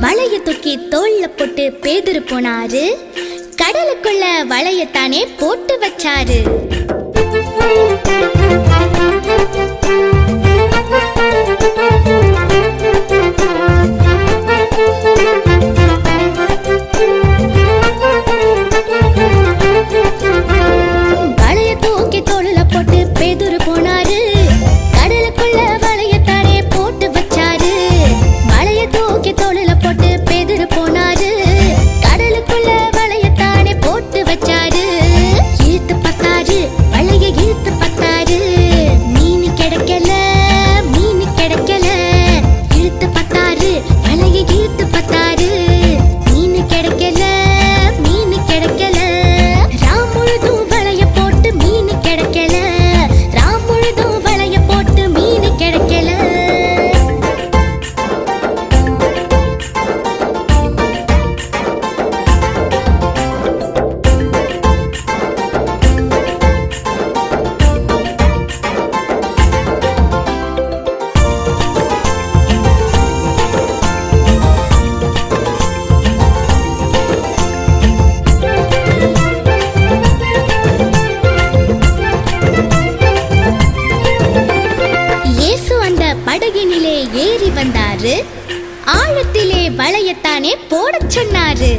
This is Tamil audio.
வளைய தூக்கி தோல்ல போட்டு பேதிரு போனாரு. கடலுக்குள்ள வளையத்தானே போட்டு வச்சாரு. படகினிலே ஏறி வந்தாரு. ஆழத்திலே வளையத்தானே போடச் சொன்னாரு.